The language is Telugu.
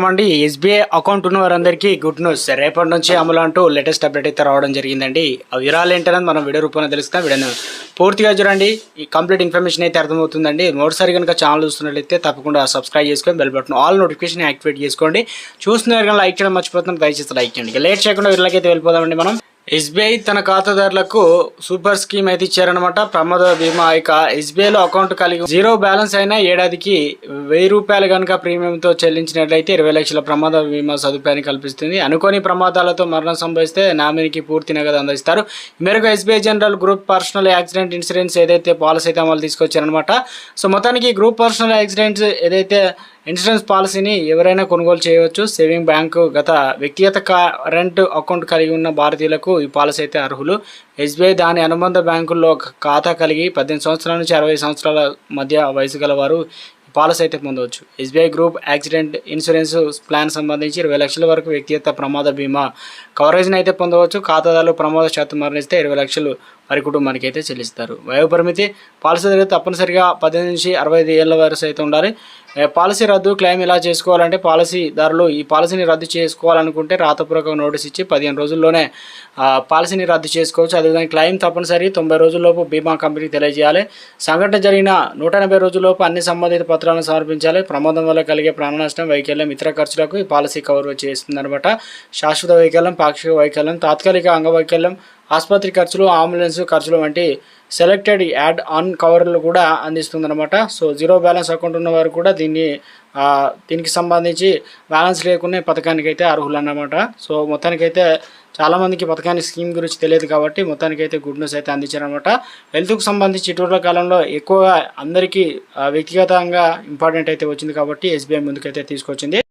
అండి ఎస్బీఐ అకౌంట్ ఉన్న వారందరికీ గుడ్ న్యూస్. రేపటి నుంచి అమలు అంటూ లేటెస్ట్ అప్డేట్ అయితే రావడం జరిగిందండి. ఆ వివరాలు ఏంటనేది మనం వీడియో రూపంలో తెలుస్తాం వీడియోను పూర్తిగా చూడండి. ఈ కంప్లీట్ ఇన్ఫర్మేషన్ అయితే అర్థమవుతుందండి. మరోసారి కనుక ఛానల్ చూస్తున్నట్లయితే తప్పకుండా సబ్స్క్రైబ్ చేసుకొని bell button all notification activate చేసుకోండి. చూస్తున్నారు కానీ లైక్ చేయడం మర్చిపోతున్నాం దయచేసి లైక్ చేయండి. లేట్ చేయకుండా వీళ్ళకైతే వెళ్ళిపోదామండి మనం. ఎస్బీఐ తన ఖాతాదారులకు సూపర్ స్కీమ్ అయితే ఇచ్చారనమాట ప్రమాద బీమా ఇక ఎస్బీఐలో అకౌంట్ కలిగి జీరో బ్యాలెన్స్ అయినా ఏడాదికి వెయ్యి రూపాయలు కనుక ప్రీమియంతో చెల్లించినట్లయితే ఇరవై లక్షల ప్రమాద బీమా సదుపాయాన్ని కల్పిస్తుంది. అనుకోని ప్రమాదాలతో మరణం సంభవిస్తే నామినీకి పూర్తి నగదు అందిస్తారు. మేరకు SBI general group personal accident insurance ఏదైతే పాలసీ అయితే అమలు తీసుకొచ్చారనమాట సో మొత్తానికి గ్రూప్ పర్సనల్ యాక్సిడెంట్స్ ఏదైతే ఇన్సూరెన్స్ పాలసీని ఎవరైనా కొనుగోలు చేయవచ్చు. సేవింగ్ బ్యాంకు గత వ్యక్తిగత కరెంట్ అకౌంట్ కలిగి ఉన్న భారతీయులకు ఈ పాలసీ అయితే అర్హులు. ఎస్బీఐ దాని అనుబంధ బ్యాంకుల్లో ఒక ఖాతా కలిగి పద్దెనిమిది సంవత్సరాల నుంచి అరవై సంవత్సరాల మధ్య వయసు గల వారు పాలసీ అయితే పొందవచ్చు. SBI group accident insurance plan సంబంధించి ఇరవై లక్షల వరకు వ్యక్తిగత ప్రమాద బీమా కవరేజ్ని అయితే పొందవచ్చు. ఖాతాదారులు ప్రమాద శాతం మరణిస్తే ఇరవై లక్షలు వారి కుటుంబానికి అయితే చెల్లిస్తారు. వయోపరిమితి పాలసీ ధర తప్పనిసరిగా పద్దెనిమిది నుంచి అరవై ఐదు ఏళ్ళ వయసు అయితే ఉండాలి. పాలసీ రద్దు క్లెయిమ్ ఎలా చేసుకోవాలంటే పాలసీదారులు ఈ పాలసీని రద్దు చేసుకోవాలనుకుంటే రాతపూర్వక నోటీస్ ఇచ్చి పదిహేను రోజుల్లోనే పాలసీని రద్దు చేసుకోవచ్చు. అదేవిధంగా క్లెయిమ్ తప్పనిసరి తొంభై రోజుల్లోపు బీమా కంపెనీకి తెలియజేయాలి. సంఘటన జరిగిన నూట ఎనభై రోజుల్లోపు అన్ని సంబంధిత పత్రాలను సమర్పించాలి. ప్రమాదం వల్ల కలిగే ప్రాణ నష్టం వైకల్యం ఇతర ఖర్చులకు ఈ పాలసీ కవర్ చేస్తుందన్నమాట. శాశ్వత వైకల్యం పాక్షిక వైకల్యం తాత్కాలిక అంగవైకల్యం ఆసుపత్రి ఖర్చులు అంబులెన్స్ ఖర్చులు వంటి సెలెక్టెడ్ యాడ్ ఆన్ కవర్లు కూడా అందిస్తుందన్నమాట. సో జీరో బ్యాలెన్స్ అకౌంట్ ఉన్న వారు కూడా దీన్ని దీనికి సంబంధించి బ్యాలెన్స్ లేకునే పథకానికి అయితే అర్హులు అన్నమాట సో మొత్తానికైతే చాలామందికి పథకాన్ని స్కీమ్ గురించి తెలియదు కాబట్టి మొత్తానికైతే గుడ్ న్యూస్ అయితే అందించారనమాట హెల్త్కు సంబంధించి ఇటీవల కాలంలో ఎక్కువగా అందరికీ వ్యక్తిగతంగా ఇంపార్టెంట్ అయితే వచ్చింది కాబట్టి ఎస్బీఐ ముందుకైతే తీసుకొచ్చింది.